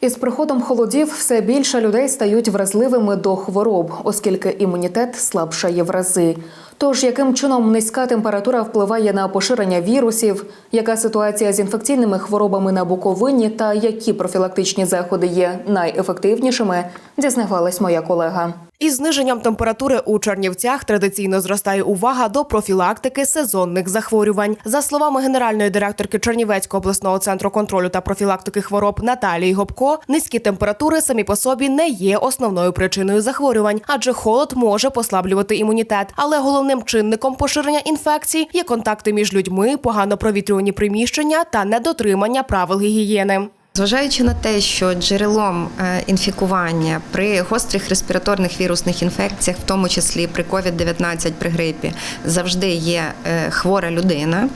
Із приходом холодів все більше людей стають вразливими до хвороб, оскільки імунітет слабшає в рази. Тож яким чином низька температура впливає на поширення вірусів, яка ситуація з інфекційними хворобами на Буковині та які профілактичні заходи є найефективнішими, дізнавалась моя колега. Із зниженням температури у Чернівцях традиційно зростає увага до профілактики сезонних захворювань. За словами генеральної директорки Чернівецького обласного центру контролю та профілактики хвороб Наталії Гопко, низькі температури самі по собі не є основною причиною захворювань, адже холод може послаблювати імунітет. Але головним чинником поширення інфекцій є контакти між людьми, погано провітрювані приміщення та недотримання правил гігієни. Зважаючи на те, що джерелом е, інфікування при гострих респіраторних вірусних інфекціях, в тому числі при COVID-19 при грипі, завжди є е, хвора людина,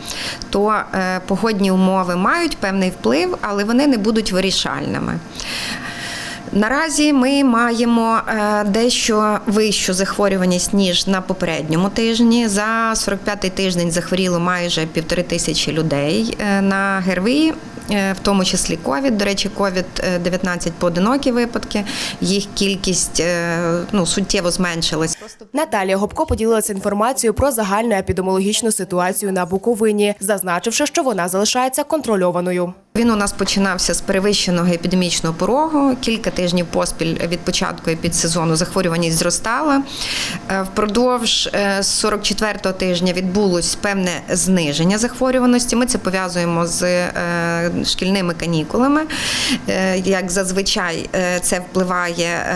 то е, погодні умови мають певний вплив, але вони не будуть вирішальними. Наразі ми маємо е, дещо вищу захворюваність ніж на попередньому тижні. За 45-й тиждень захворіло майже півтори тисячі людей е, на ГРВІ, е, в тому числі ковід. До речі, ковід 19 поодинокі випадки. Їх кількість ну суттєво зменшилась. Наталія Гопко поділилася інформацією про загальну епідеміологічну ситуацію на Буковині, зазначивши, що вона залишається контрольованою. Він у нас починався з перевищеного епідемічного порогу. Кілька тижнів поспіль від початку епідсезону захворюваність зростала. Е, Впродовж е, 44-го тижня відбулось певне зниження захворюваності. Ми це пов'язуємо з е, шкільними канікулами. Е, Як зазвичай е, це впливає.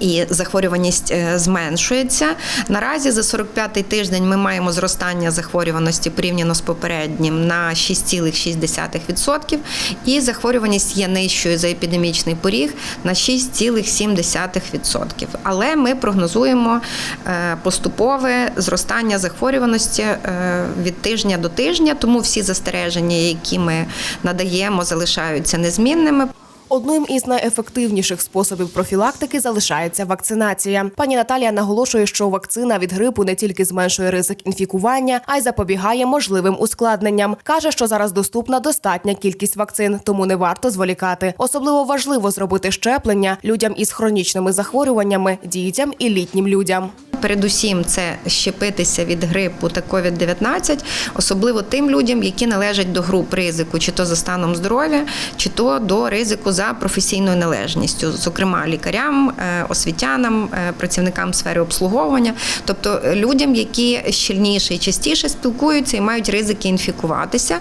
І захворюваність е, зменшується. Наразі за 45-й тиждень ми маємо зростання захворюваності порівняно з попереднім на 6,6%. І захворюваність є нижчою за епідемічний поріг на 6,7%. Але ми прогнозуємо е, поступове зростання захворюваності е, від тижня до тижня, тому всі застереження, які ми надаємо, залишаються незмінними. Одним із найефективніших способів профілактики залишається вакцинація. Пані Наталія наголошує, що вакцина від грипу не тільки зменшує ризик інфікування, а й запобігає можливим ускладненням. каже, що зараз доступна достатня кількість вакцин, тому не варто зволікати. Особливо важливо зробити щеплення людям із хронічними захворюваннями, дітям і літнім людям. Передусім, це щепитися від грипу та COVID-19, особливо тим людям, які належать до груп ризику, чи то за станом здоров'я, чи то до ризику за професійною належністю, зокрема лікарям, е, освітянам, е, працівникам сфери обслуговування, тобто людям, які щільніше і частіше спілкуються і мають ризики інфікуватися.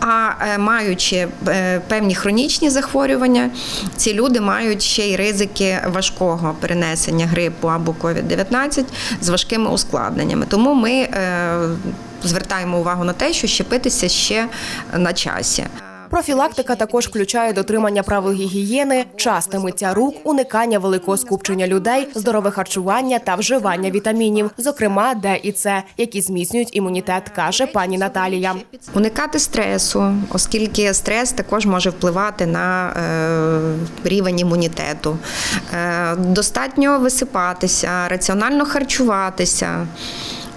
А е, маючи певні хронічні захворювання, ці люди мають ще й ризики важкого перенесення грипу або COVID-19 з важкими ускладненнями. Тому ми е, звертаємо увагу на те, що щепитися ще на часі. Профілактика також включає дотримання правил гігієни, часте миття рук, уникання великого скупчення людей, здорове харчування та вживання вітамінів, зокрема Д і С, які зміцнюють імунітет, каже пані Наталія. Уникати стресу, оскільки стрес також може впливати на е, рівень імунітету. Е, достатньо висипатися, раціонально харчуватися.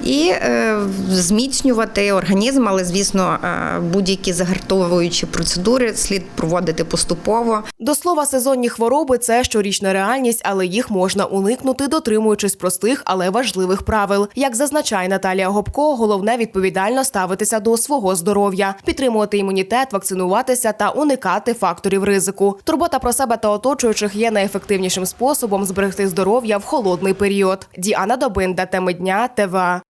І е, зміцнювати організм, але звісно, е, будь-які загартовуючі процедури слід проводити поступово. До слова, сезонні хвороби це щорічна реальність, але їх можна уникнути, дотримуючись простих, але важливих правил. Як зазначає Наталія Гопко, головне відповідально ставитися до свого здоров'я, підтримувати імунітет, вакцинуватися та уникати факторів ризику. Турбота про себе та оточуючих є найефективнішим способом зберегти здоров'я в холодний період. Діана Добинда, теми дня, ТВА.